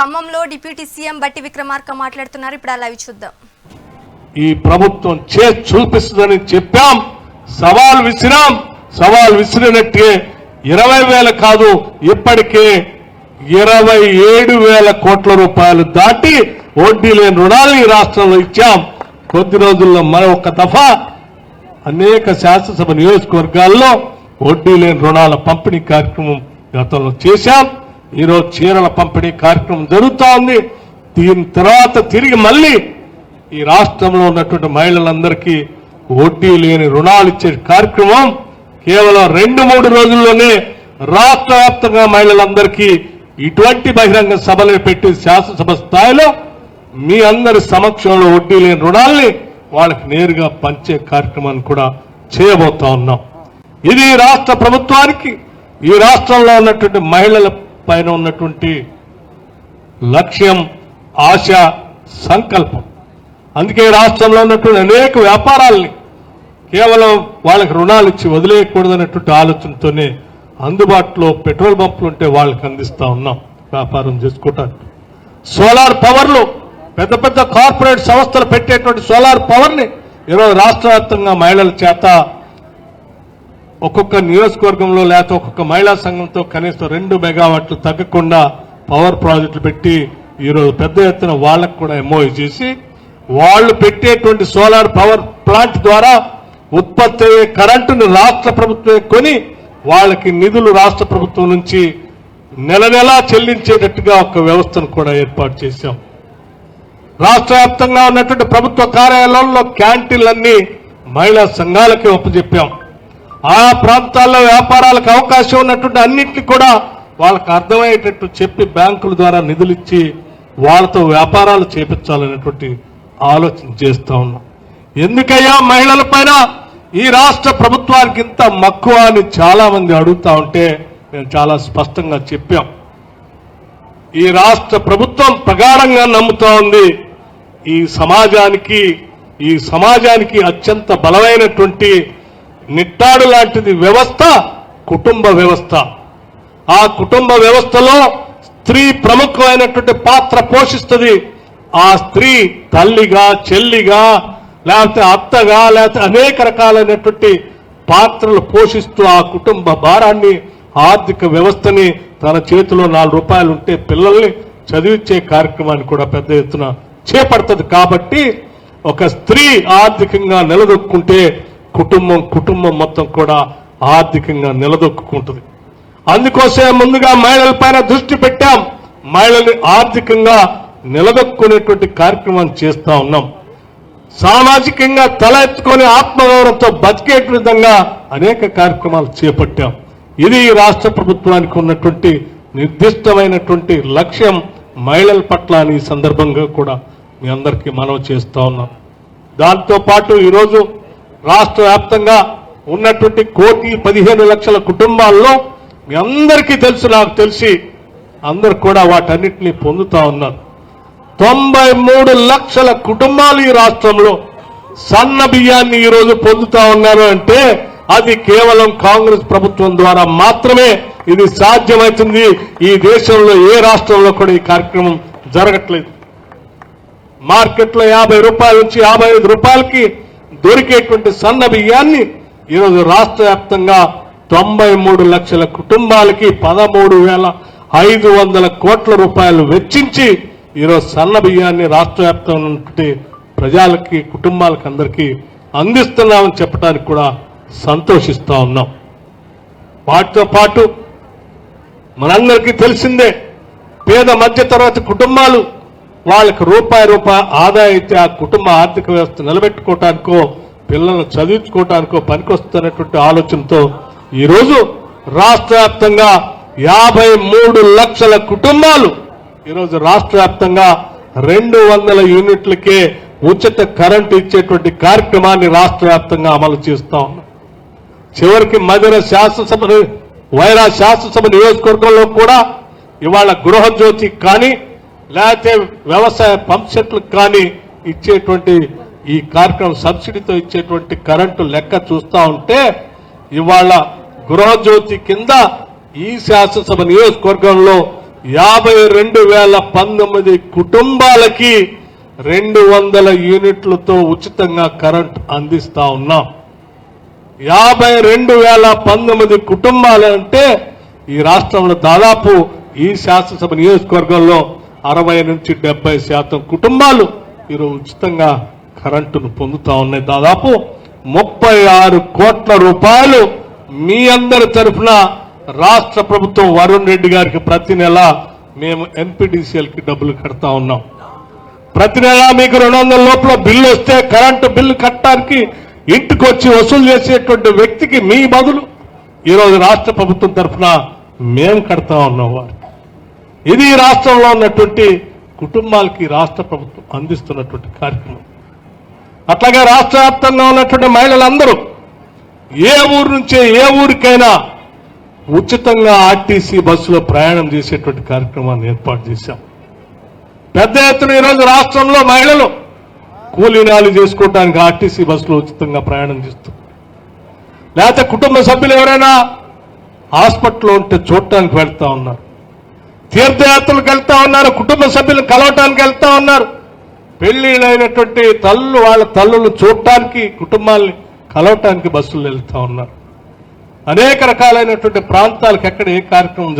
ఖమ్మంలో deputy CM బట్టి విక్రమార్క మాట్లాడుతున్నారు. ఇప్పుడు అలా చూద్దాం. ఈ ప్రభుత్వం చే చూపిస్తుందని చెప్పాం. సవాల్ విసిరాం. సవాల్ విసిరినట్టే ఇరవై వేల కాదు ఇప్పటికే ఇరవై ఏడు వేల కోట్ల రూపాయలు దాటి వడ్డీ లేని రుణాలు ఈ రాష్ట్రంలో ఇచ్చాం. కొద్ది రోజుల్లో మరొక దఫా అనేక శాసనసభ నియోజకవర్గాల్లో వడ్డీ లేని రుణాల పంపిణీ కార్యక్రమం గతంలో చేశాం. ఈరోజు చీరల పంపిణీ కార్యక్రమం జరుగుతూ ఉంది దీని తర్వాత తిరిగి మళ్ళీ ఈ రాష్ట్రంలో ఉన్నటువంటి మహిళలందరికీ వడ్డీ లేని రుణాలు ఇచ్చే కార్యక్రమం కేవలం రెండు మూడు రోజుల్లోనే రాష్ట్ర వ్యాప్తంగా మహిళలందరికీ ఇటువంటి బహిరంగ సభలు పెట్టి శాసనసభ స్థాయిలో మీ అందరి సమక్షంలో వడ్డీ లేని రుణాల్ని వాళ్ళకి నేరుగా పంచే కార్యక్రమాన్ని కూడా చేయబోతా ఉన్నాం. ఇది రాష్ట్ర ప్రభుత్వానికి ఈ రాష్ట్రంలో ఉన్నటువంటి మహిళల పైన ఉన్నటువంటి లక్ష్యం ఆశ సంకల్పం. అందుకే రాష్ట్రంలో ఉన్నటువంటి అనేక వ్యాపారాల్ని కేవలం వాళ్ళకి రుణాలు ఇచ్చి వదిలేయకూడదనేటువంటి ఆలోచనతోనే అందుబాటులో పెట్రోల్ పంపులు ఉంటే వాళ్ళకి అందిస్తా ఉన్నాం వ్యాపారం చేసుకోవటానికి. సోలార్ పవర్లు పెద్ద పెద్ద కార్పొరేట్ సంస్థలు పెట్టేటువంటి సోలార్ పవర్ని ఈరోజు రాష్ట్ర వ్యాప్తంగా మహిళల చేత ఒక్కొక్క నియోజకవర్గంలో లేకపోతే ఒక్కొక్క మహిళా సంఘంతో కనీసం రెండు మెగావాట్లు తగ్గకుండా పవర్ ప్రాజెక్టులు పెట్టి ఈరోజు పెద్ద ఎత్తున వాళ్ళకు కూడా ఎంఓఈ చేసి వాళ్ళు పెట్టేటువంటి సోలార్ పవర్ ప్లాంట్ ద్వారా ఉత్పత్తి అయ్యే కరెంటును రాష్ట్ర ప్రభుత్వమే కొని వాళ్ళకి నిధులు రాష్ట్ర ప్రభుత్వం నుంచి నెల నెలా చెల్లించేటట్టుగా ఒక వ్యవస్థను కూడా ఏర్పాటు చేశాం. రాష్ట్ర వ్యాప్తంగా ఉన్నటువంటి ప్రభుత్వ కార్యాలయాల్లో క్యాంటీన్లన్నీ మహిళా సంఘాలకే ఒప్పజెప్పాం. ఆ ప్రాంతాల్లో వ్యాపారాలకు అవకాశం ఉన్నటువంటి అన్నింటినీ కూడా వాళ్ళకు అర్థమయ్యేటట్టు చెప్పి బ్యాంకుల ద్వారా నిధులు ఇచ్చి వాళ్ళతో వ్యాపారాలు చేపించాలనేటువంటి ఆలోచన చేస్తూ ఉన్నాం. ఎందుకయ్యా? మహిళల పైన ఈ రాష్ట్ర ప్రభుత్వానికి ఇంత మక్కువ అని చాలామంది అడుగుతూ అడుగుతా ఉంటే మేము చాలా స్పష్టంగా చెప్పాం. ఈ రాష్ట్ర ప్రభుత్వం ప్రగాఢంగా నమ్ముతూ ఉంది. ఈ సమాజానికి ఈ సమాజానికి అత్యంత బలమైనటువంటి నిట్టాడు లాంటిది వ్యవస్థ కుటుంబ వ్యవస్థ. ఆ కుటుంబ వ్యవస్థలో స్త్రీ ప్రముఖమైనటువంటి పాత్ర పోషిస్తుంది. ఆ స్త్రీ తల్లిగా చెల్లిగా లేకపోతే అత్తగా లేకపోతే అనేక రకాలైనటువంటి పాత్రలు పోషిస్తూ ఆ కుటుంబ భారాన్ని ఆర్థిక వ్యవస్థని తన చేతిలో నాలుగు రూపాయలు ఉంటే పిల్లల్ని చదివించే కార్యక్రమాన్ని కూడా పెద్ద ఎత్తున చేపడుతుంది. కాబట్టి ఒక స్త్రీ ఆర్థికంగా నిలదొక్కుంటే కుటుంబం కుటుంబం మొత్తం కూడా ఆర్థికంగా నిలదొక్కుంటుంది అందుకోసమే ముందుగా మహిళల పైన దృష్టి పెట్టాం. మహిళల్ని ఆర్థికంగా నిలదొక్కునేటువంటి కార్యక్రమం చేస్తా ఉన్నాం. సామాజికంగా తల ఎత్తుకొని ఆత్మగౌరవంతో బతికే విధంగా అనేక కార్యక్రమాలు చేపట్టాం. ఇది రాష్ట్ర ప్రభుత్వానికి ఉన్నటువంటి నిర్దిష్టమైనటువంటి లక్ష్యం. మహిళల పట్ల అని ఈ సందర్భంగా కూడా మీ అందరికీ మనవి చేస్తా ఉన్నాం. దాంతో పాటు ఈరోజు రాష్ట్ర వ్యాప్తంగా ఉన్నటువంటి కోటి పదిహేను లక్షల కుటుంబాల్లో మీ అందరికీ తెలుసు నాకు తెలిసి అందరు కూడా వాటన్నిటిని పొందుతా ఉన్నారు. తొంభై మూడు లక్షల కుటుంబాలు ఈ రాష్ట్రంలో సన్న బియ్యాన్ని ఈ రోజు పొందుతా ఉన్నారు అంటే అది కేవలం కాంగ్రెస్ ప్రభుత్వం ద్వారా మాత్రమే ఇది సాధ్యమవుతుంది. ఈ దేశంలో ఏ రాష్ట్రంలో కూడా ఈ కార్యక్రమం జరగట్లేదు. మార్కెట్లో యాభై రూపాయల నుంచి యాభై ఐదు రూపాయలకి దొరికేటువంటి సన్న బియ్యాన్ని ఈరోజు రాష్ట్ర వ్యాప్తంగా తొంభై మూడు లక్షల కుటుంబాలకి పదమూడు వేల ఐదు వందల కోట్ల రూపాయలు వెచ్చించి ఈరోజు సన్న బియ్యాన్ని రాష్ట్ర వ్యాప్తంగా ప్రజలకి కుటుంబాలకి అందరికీ అందిస్తున్నామని చెప్పడానికి కూడా సంతోషిస్తూ ఉన్నాం. వాటితో పాటు మనందరికీ తెలిసిందే పేద మధ్య తరగతి కుటుంబాలు వాళ్ళకి రూపాయి రూపాయి ఆదాయం అయితే ఆ కుటుంబ ఆర్థిక వ్యవస్థ నిలబెట్టుకోవటానికో పిల్లలను చదివించుకోవటానికో పనికొస్తున్నటువంటి ఆలోచనతో ఈరోజు రాష్ట్ర వ్యాప్తంగా యాభై మూడు లక్షల కుటుంబాలు ఈరోజు రాష్ట్ర వ్యాప్తంగా రెండు వందల యూనిట్లకే ఉచిత కరెంటు ఇచ్చేటువంటి కార్యక్రమాన్ని రాష్ట్ర వ్యాప్తంగా అమలు చేస్తా ఉన్నాం. చివరికి మధుర శాసనసభ వైరా శాసనసభ నియోజకవర్గంలో కూడా ఇవాళ గృహజ్యోతి కానీ లేకపోతే వ్యవసాయ పంప్ సెట్లకు కానీ ఇచ్చేటువంటి ఈ కార్యక్రమం సబ్సిడీతో ఇచ్చేటువంటి కరెంటు లెక్క చూస్తా ఉంటే ఇవాళ గృహజ్యోతి కింద ఈ శాసనసభ నియోజకవర్గంలో యాభై రెండు వేల పంతొమ్మిది కుటుంబాలకి రెండు వందల యూనిట్లతో ఉచితంగా కరెంట్ అందిస్తా ఉన్నాం. యాభై రెండు వేల పంతొమ్మిది కుటుంబాలు అంటే ఈ రాష్ట్రంలో దాదాపు ఈ శాసనసభ నియోజకవర్గంలో అరవై నుంచి డెబ్బై శాతం కుటుంబాలు ఈరోజు ఉచితంగా కరెంటును పొందుతా ఉన్నాయి. దాదాపు ముప్పై ఆరు కోట్ల రూపాయలు మీ అందరి తరఫున రాష్ట్ర ప్రభుత్వం వరుణ్ రెడ్డి గారికి ప్రతి నెల మేము ఎన్పిడిసిఎల్కి డబ్బులు కడతా ఉన్నాం. ప్రతి నెల మీకు రెండు వందల లోపల బిల్లు వస్తే కరెంటు బిల్లు కట్టడానికి ఇంటికి వచ్చి వసూలు చేసేటువంటి వ్యక్తికి మీ బదులు ఈరోజు రాష్ట్ర ప్రభుత్వం తరఫున మేము కడతా ఉన్నాం వారు. ఇది రాష్ట్రంలో ఉన్నటువంటి కుటుంబాలకి రాష్ట్ర ప్రభుత్వం అందిస్తున్నటువంటి కార్యక్రమం. అట్లాగే రాష్ట్ర వ్యాప్తంగా ఉన్నటువంటి మహిళలందరూ ఏ ఊరు నుంచి ఏ ఊరికైనా ఉచితంగా ఆర్టీసీ బస్సులో ప్రయాణం చేసేటువంటి కార్యక్రమాన్ని ఏర్పాటు చేశాం. పెద్ద ఎత్తున ఈరోజు రాష్ట్రంలో మహిళలు కూలీనాలు చేసుకోవడానికి ఆర్టీసీ బస్సులో ఉచితంగా ప్రయాణం చేస్తూ లేకపోతే కుటుంబ సభ్యులు ఎవరైనా హాస్పిటల్లో ఉంటే చూడటానికి వెళ్తా ఉన్నారు. తీర్థయాత్రలకు వెళ్తా ఉన్నారు కుటుంబ సభ్యులను కలవటానికి వెళ్తా ఉన్నారు. పెళ్ళిళ్ళైనటువంటి తల్లు వాళ్ళ తల్లులు చూడటానికి కుటుంబాల్ని కలవటానికి బస్సులు వెళ్తా ఉన్నారు. అనేక రకాలైనటువంటి ప్రాంతాలకు ఎక్కడ ఏ కార్యక్రమం